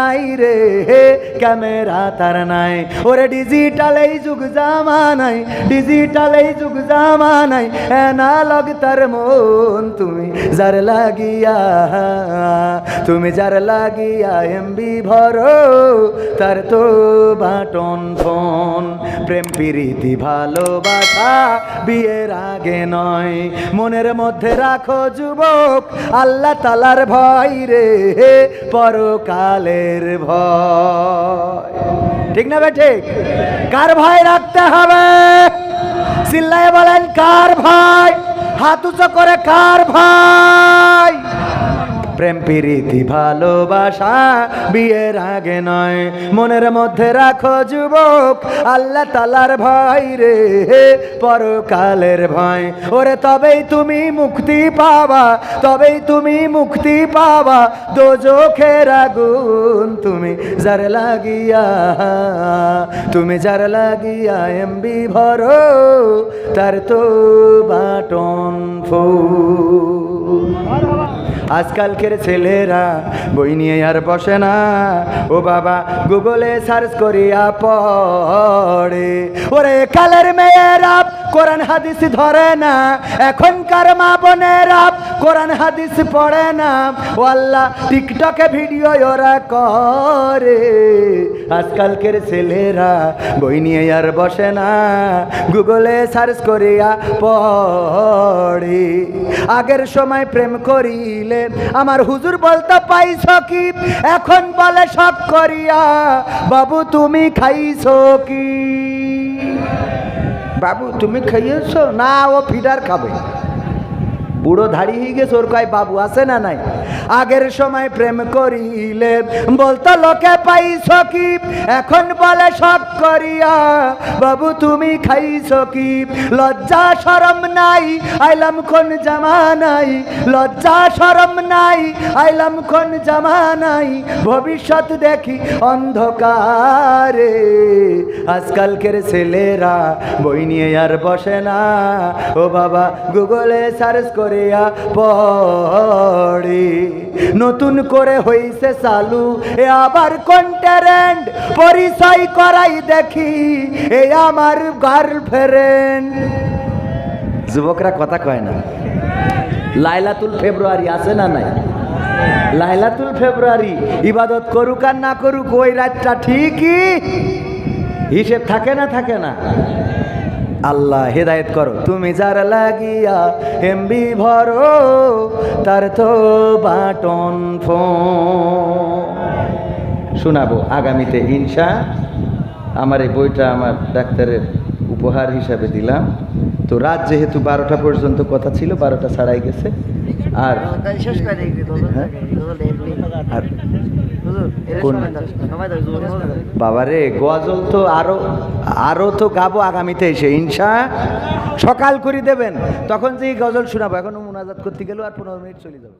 নাই রে ক্যামেরা তার নাই। ওরে ডিজিটাল এই যুগ জামানাই ডিজিটাল এই যুগ জামানাই অ্যানালগ তার মন তুমি যার লাগিয়া, তুমি যার লাগিয়া এমবি ভরো, তার তো বাটন ফোন। প্রেম, প্রীতি, ভালোবাসা বিয়ের আগে নয়। মনের মধ্যে রাখো যুবক, আল্লাহ তালার ভয় রে পরকালের ভয়। ঠিক না ঠিক? কার ভয় রাখতে হবে। চিল্লায় বলেন কার ভাই হাত উঁচু করে কার ভাই প্রেম, প্রীতি, ভালোবাসা বিয়ের আগে নয়। মনের মধ্যে রাখো যুবক, আল্লাহ তালার ভয় রে পরকালের ভয়। ওরে তবেই তুমি মুক্তি পাবা, তবেই তুমি মুক্তি পাবা। দোজখের আগুন তুমি যার লাগিয়া, তুমি যার লাগিয়া এমবি ভরো, তার তো বাটন ফুল আজকালকের ছেলেরা বই নিয়ে আর বসে না। ও বাবা, গুগলে সার্চ করিয়া পড়ে। ওরে কালের মেয়েরা, কোরআন হাদিস ধরে না, এখনকার মা বোনেরা কোরআন হাদিস পড়ে না। ও আল্লাহ, টিকটকে ভিডিও ওরা করে। আজকালকের ছেলেরা বই নিয়ে আর বসে না। গুগলে সার্চ করিয়া পড়ে। আগের সময় প্রেম করিলে, আমার হুজুর বলতে, পাইছ কি? এখন বলে সব করিয়া। বাবু, তুমি খাইছ কি? বাবু, তুমি খাইয়েছ? না, ও ফিডার খাবে। বুড়ো ধাড়ি হয়ে গেছে, ওর কয়, বাবু আছে না নাই? আগের সময় প্রেম করিলে বলতো, লোকে পাই কি? এখন বলে, শখ করিয়া, বাবু তুমি খাইছ কি? লজ্জা সরম নাই, আইলাম কোন জামানাই লজ্জা সরম নাই, আইলাম কোন জামানাই ভবিষ্যৎ দেখি অন্ধকারে, আজকালকের ছেলেরা বই নিয়ে আর বসে না। ও বাবা, গুগলে সার্চ করিয়া পড়ে। নতুন করে হইছে চালু, এ আবার কন্টারেন্ট পরিচয় করাই দেখি, এ আমার গার্লফ্রেন্ড যুবকরা কথা কয় না, লাইলাতুল ফেব্রুয়ারি আছে না নাই? লাইলাতুল ফেব্রুয়ারি, ইবাদত করুক আর না করুক, ওই রাতটা ঠিকই হিসেব থাকে না থাকে না। আল্লাহ হেদায়ত করো। তুমি যার লাগিয়া এমবি ভরো, তার তো বাটন শোনাবো আগামীতে ইনশা। আমার এই বইটা আমার ডাক্তারের উপহার হিসাবে দিলাম। তো রাত যেহেতু বারোটা পর্যন্ত কথা ছিল বারোটা ছাড়াই গেছে। আর হ্যাঁ? বাবারে গজল তো আরও আরও তো গাবো আগামীতে এসে ইনসা সকাল করে দেবেন তখন যে গজল শোনাবো এখনও মোনাজাত করতে গেলেও আর পনেরো মিনিট চলে যাব।